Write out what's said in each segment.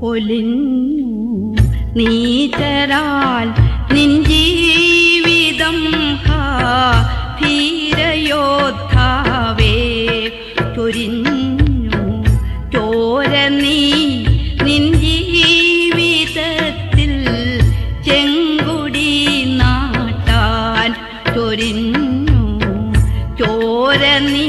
പൊലിഞ്ഞു നീതരാൽ നിൻ ജീവിതം കാ ധീരയോദ്ധാവേ. ചൊരിഞ്ഞു ചോര നീ നിൻ ജീവിതത്തിൽ ചെങ്കുടി നാട്ടാൻ. ചൊരിഞ്ഞു ചോര നീ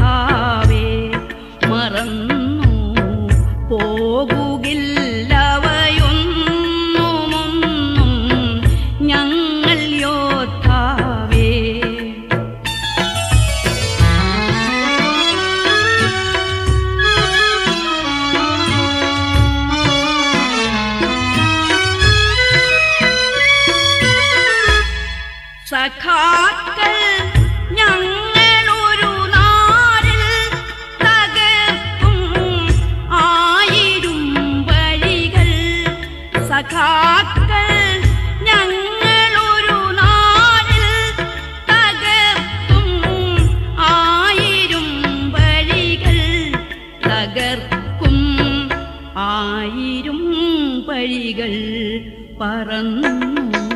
സഖാക്കൾ ഞങ്ങളൊരു നാരിൽ തകർക്കും ആയിരും വഴികൾ. സഖാക്കൾ ഞങ്ങളൊരു നാരിൽ തകർക്കും ആയിരും വഴികൾ. തകർക്കും ആയിരും വഴികൾ പറന്നു.